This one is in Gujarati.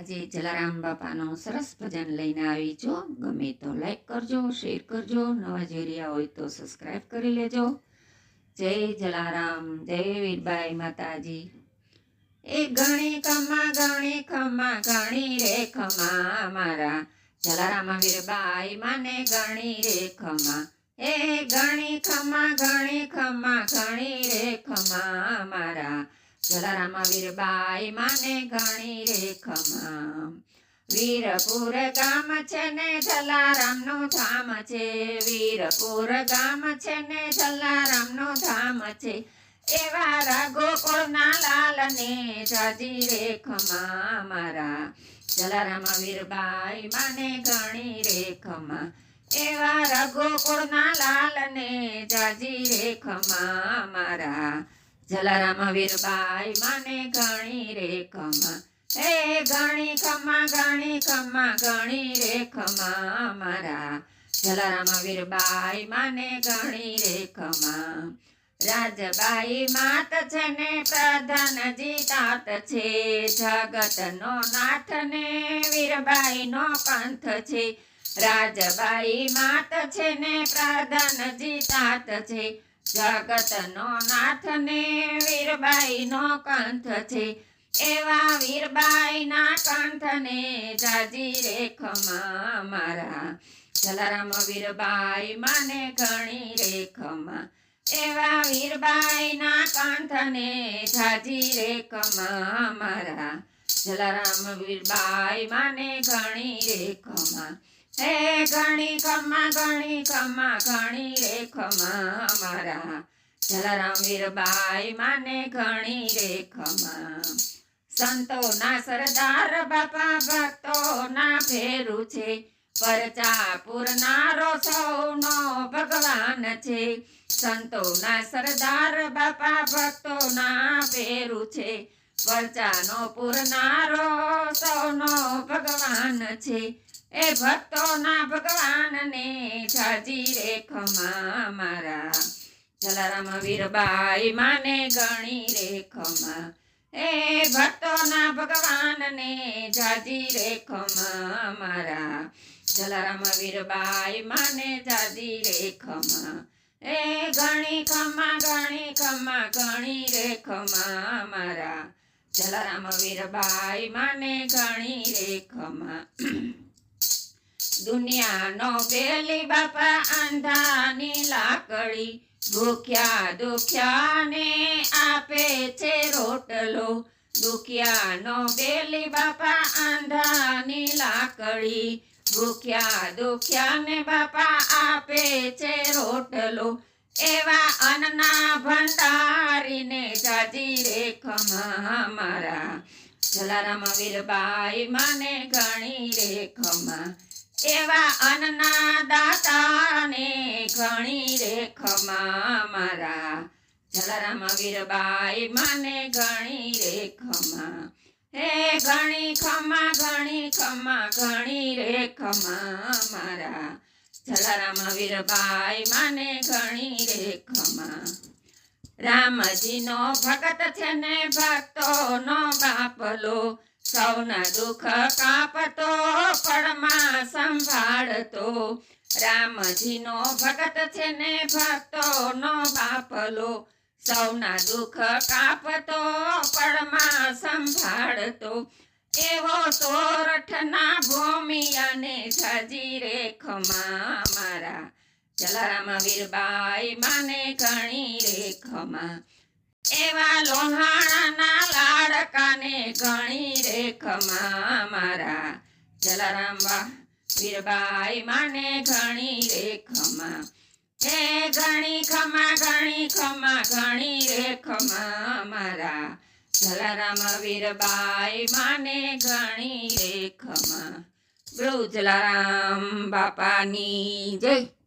આજે જલારામ બાપાનું સરસ ભજન લઈને આવી છો. ગમે તો લાઈક કરજો શેર કરજો. નવા જોઈ હોય તો સબસ્ક્રાઈબ કરી લેજો. જય જલારામ, જય વીરબાઈ માતાજી. એ ગણી ખમા ગણી ખમા, ગણી રે ખમા મારા. જલારામ વીરબાઈ માને ગણી રે ખમા. એ ગણી ખમા ગણી ખમા, ગણી રે ખમા મારા. જલારામ વીરબાઈ માને ગણી રેખમાં. વીરપુર ગામ છે ને જલારામનું ધામ છે. વીરપુર ગામ છે ને જલારામનું ધામ છે. એવા રાગોકુળના લાલને જાજી રેખમાં મારા. જલારામ વીરબાઈ માને ગણી એવા ખમા એવા રઘોકુળના લાલને જાજી રેખમાં મારા. જલારામ વીરબાઈ માને ગણી રે કમા હે ગણી કમા ગણી કમા ગણી રે કમા મારા. જલારામ વીરબાઈ માને ગણી રે કમા રાજબાઈ માત છે ને પ્રધાનજી તાત છે. જગતનો નાથ ને વીરબાઈ નો પંથ છે. રાજબાઈ માત છે ને પ્રધાનજી તાત છે. જગતનો નાથ ને વીરબાઈ નો કંઠ છે. એવા વીરબાઈ ના કંઠ ને જાજી રેખમા મારા. જલારામ વીરબાઈ માને ઘણી રેખમાં. એવા વીરબાઈ ના કંઠ ને જાજી રેખમા મારા. જલારામ વીરબાઈ માને ઘણી રે ખમા હે ગણી કમા ઘણી કમા ગણી રે ખમા મારા. જલારામ વીરબાઈ માને ઘણી રે ખમા સંતોના સરદાર બાપા ભક્તોના ફેરું છે. પરચા પૂરનારો સૌનો ભગવાન છે. સંતોના સરદાર બાપા ભક્તોના ફેરું છે. પરચાનો પૂરનારો સૌનો ભગવાન છે. એ ભક્તોના ભગવાનને જાજી રે ખમા મારા. જલારામ વીરબાઈ માને ગણી રે ખમા એ ભક્તોના ભગવાનને જાજી રે ખમા મારા. જલારામ વીરબાઈ માને જાજી રે એ ગણી ખમા ગણી ખમા, ગણી રે મારા. જલારામ વીરબાઈ માને ગણી રે ખમા દુનિયાનો બેલી બાપા અંધાની લાકડી ભૂખ્યા દુખ્યાને આપે છે રોટલો. દુખ્યાનો બેલી બાપા અંધાની લાકડી ભૂખ્યા દુખ્યાને બાપા આપે છે રોટલો. એવા અન્ના ભંડારીને જાજી રે ખમા મારા. જલારામ વીરબાઈ માને ઘણી રે ખમા. એવા અન્ના દાતાને ઘણી રેખમાં મારા. જલારામ વીરબાઈ માને ઘણી રે ખમા હે ઘણી ખમા ઘણી ખમા, ઘણી રેખમાં મારા. જલારામ વીરબાઈ માને ઘણી રેખમાં. રામજીનો ભગત છે ને ભક્તોનો બાપલો. સૌના દુઃખ કાપતો પડમાં સંભાળતો. રામજીનો ભગત છે ને ભક્તોનો બાપલો સૌના દુઃખ કાપતો પડમાં સંભાળતો. એવો સોરઠના ભૂમિયાને જાજી રેખમાં મારા. જલારામ વીરબાઈ માને ઘણી રેખમાં. એવા લોહાણાના લાડકાને ઘણી ખમા મારા જલારામ બા વીરબાઈ માને ઘણી રે ખમા. હે ઘણી ખમા ઘણી ખમા, ઘણી રે ખમા મારા જલારામ વીરબાઈ માને ઘણી રે ખમા. બૃજ જલારામ બાપાની જય.